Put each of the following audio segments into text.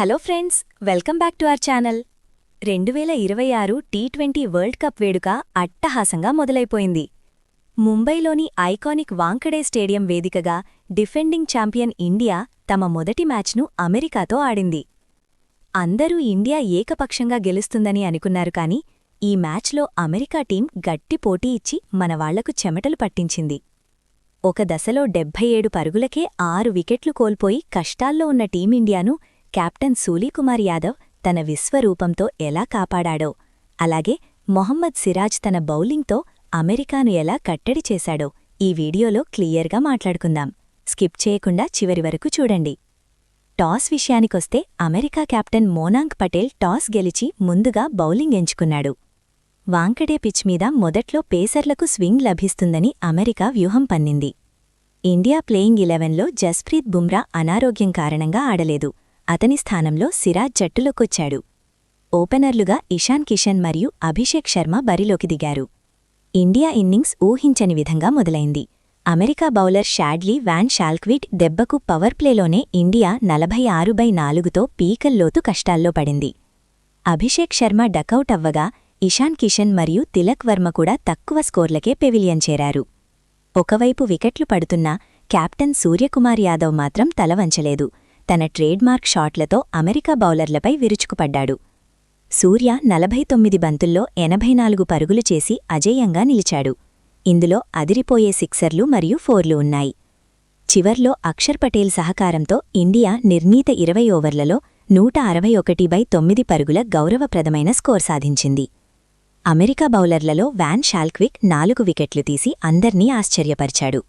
Hello friends welcome back to our channel. రెండు వేల ఇరవై ఆరు టీ ట్వంటీ వరల్డ్ కప్ వేడుక అట్టహాసంగా మొదలైపోయింది. ముంబైలోని ఐకానిక్ వాంకడే స్టేడియం వేదికగా డిఫెండింగ్ ఛాంపియన్ ఇండియా తమ మొదటి మ్యాచ్ను అమెరికాతో ఆడింది. అందరూ ఇండియా ఏకపక్షంగా గెలుస్తుందని అనుకున్నారు కాని ఈ మ్యాచ్లో అమెరికా టీం గట్టి పోటీ ఇచ్చి మనవాళ్ళకు చెమటలు పట్టించింది. ఒక దశలో డెబ్భై ఏడు పరుగులకే ఆరు వికెట్లు కోల్పోయి కష్టాల్లో ఉన్న టీమిండియాను కెప్టెన్ సూలీకుమార్ యాదవ్ తన విశ్వరూపంతో ఎలా కాపాడాడో అలాగే మొహమ్మద్ సిరాజ్ తన బౌలింగ్తో అమెరికాను ఎలా కట్టడి చేశాడో ఈ వీడియోలో క్లియర్గా మాట్లాడుకుందాం. స్కిప్ చేయకుండా చివరి వరకు చూడండి. టాస్ విషయానికొస్తే America captain Monank Patel toss గెలిచి ముందుగా బౌలింగ్ ఎంచుకున్నాడు. వాంకడే పిచ్ మీద మొదట్లో పేసర్లకు స్వింగ్ లభిస్తుందని అమెరికా వ్యూహం పన్నింది. ఇండియా ప్లేయింగ్ ఇలెవెన్లో జస్ప్రీత్ బుమ్రా అనారోగ్యం కారణంగా ఆడలేదు. అతని స్థానంలో సిరాజ్ జట్టులోకొచ్చాడు. ఓపెనర్లుగా ఇషాన్ కిషన్ మరియు అభిషేక్ శర్మ బరిలోకి దిగారు. ఇండియా ఇన్నింగ్స్ ఊహించని విధంగా మొదలైంది. America bowler Shadley van Schalkwyk దెబ్బకు పవర్ ప్లేలోనే ఇండియా నలభై ఆరు బై నాలుగుతో పీకల్లోతు కష్టాల్లో పడింది. అభిషేక్ శర్మ డకౌట్ అవ్వగా ఇషాన్ కిషన్ మరియు తిలక్ వర్మ కూడా తక్కువ స్కోర్లకే పెవిలియన్ చేరారు. ఒకవైపు వికెట్లు పడుతున్నా కెప్టెన్ సూర్యకుమార్ యాదవ్ మాత్రం తలవంచలేదు తన ట్రేడ్మార్క్ షాట్లతో అమెరికా బౌలర్లపై విరుచుకుపడ్డాడు. సూర్య నలభై తొమ్మిది బంతుల్లో ఎనభై నాలుగు పరుగులు చేసి అజేయంగా నిలిచాడు. ఇందులో అదిరిపోయే సిక్సర్లు మరియు ఫోర్లు ఉన్నాయి. చివర్లో అక్షర్ పటేల్ సహకారంతో ఇండియా నిర్ణీత ఇరవై ఓవర్లలో నూట అరవై ఒకటి బై తొమ్మిది పరుగుల గౌరవప్రదమైన స్కోర్ సాధించింది. అమెరికా బౌలర్లలో వ్యాన్ షాల్క్విక్ నాలుగు వికెట్లు తీసి అందర్నీ ఆశ్చర్యపరిచాడు.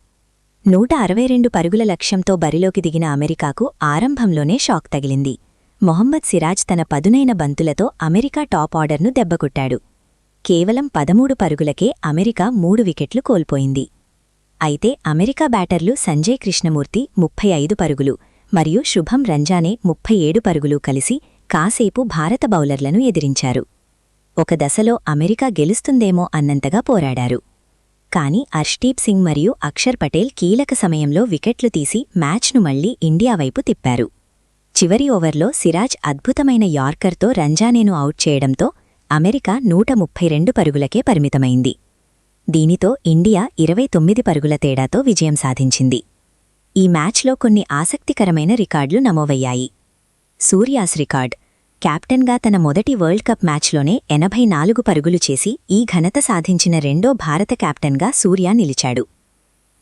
నూట అరవై రెండు పరుగుల లక్ష్యంతో బరిలోకి దిగిన అమెరికాకు ఆరంభంలోనే షాక్ తగిలింది. మొహమ్మద్ సిరాజ్ తన పదునైన బంతులతో అమెరికా టాప్ ఆర్డర్ను దెబ్బకొట్టాడు. కేవలం పదమూడు పరుగులకే అమెరికా మూడు వికెట్లు కోల్పోయింది. అయితే అమెరికా బ్యాటర్లు సంజయ్ కృష్ణమూర్తి ముప్పై ఐదు పరుగులు మరియు శుభం రంజానే ముప్పై ఏడు పరుగులు కలిసి కాసేపు భారత బౌలర్లను ఎదిరించారు. ఒక దశలో అమెరికా గెలుస్తుందేమో అన్నంతగా పోరాడారు. కానీ అర్ష్దీప్ సింగ్ మరియు అక్షర్ పటేల్ కీలక సమయంలో వికెట్లు తీసి మ్యాచ్ను మళ్ళీ ఇండియా వైపు తిప్పారు. చివరి ఓవర్లో సిరాజ్ అద్భుతమైన యార్కర్తో రంజానేను అవుట్ చేయడంతో అమెరికా నూట ముప్పై రెండు పరుగులకే పరిమితమైంది. దీనితో ఇండియా ఇరవై తొమ్మిది పరుగుల తేడాతో విజయం సాధించింది. ఈ మ్యాచ్లో కొన్ని ఆసక్తికరమైన రికార్డులు నమోవయ్యాయి. సూర్యాస్ రికార్డ్ కెప్టెన్గా తన మొదటి వరల్డ్ కప్ మ్యాచ్లోనే ఎనభై నాలుగు పరుగులు చేసి ఈ ఘనత సాధించిన రెండో భారత కెప్టెన్గా సూర్య నిలిచాడు.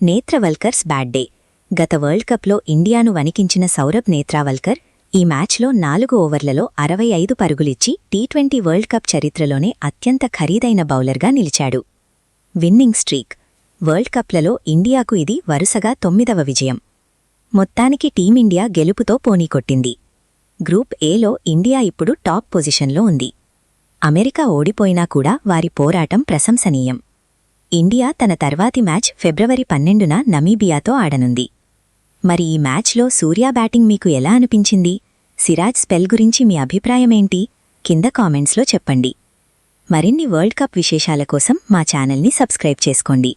Netravalkar's bad day. గత వరల్డ్ కప్లో ఇండియాను వణికించిన సౌరభ్ నేత్రావల్కర్ ఈ మ్యాచ్లో నాలుగు ఓవర్లలో అరవై ఐదు పరుగులిచ్చి టీ ట్వంటీ వరల్డ్ కప్ చరిత్రలోనే అత్యంత ఖరీదైన బౌలర్గా నిలిచాడు. Winnowing streak. వరల్డ్ కప్లలో ఇండియాకు ఇది వరుసగా తొమ్మిదవ విజయం. మొత్తానికి టీమిండియా గెలుపుతో పోనీకొట్టింది. గ్రూప్ ఏలో ఇండియా ఇప్పుడు టాప్ పొజిషన్లో ఉంది. అమెరికా ఓడిపోయినా కూడా వారి పోరాటం ప్రశంసనీయం. ఇండియా తన తర్వాతి మ్యాచ్ ఫిబ్రవరి పన్నెండున నమీబియాతో ఆడనుంది. మరి ఈ మ్యాచ్లో సూర్య బ్యాటింగ్ మీకు ఎలా అనిపించింది? సిరాజ్ స్పెల్ గురించి మీ అభిప్రాయమేంటి? కింద కామెంట్స్లో చెప్పండి. మరిన్ని వరల్డ్ కప్ విశేషాల కోసం మా ఛానల్ని సబ్స్క్రైబ్ చేసుకోండి.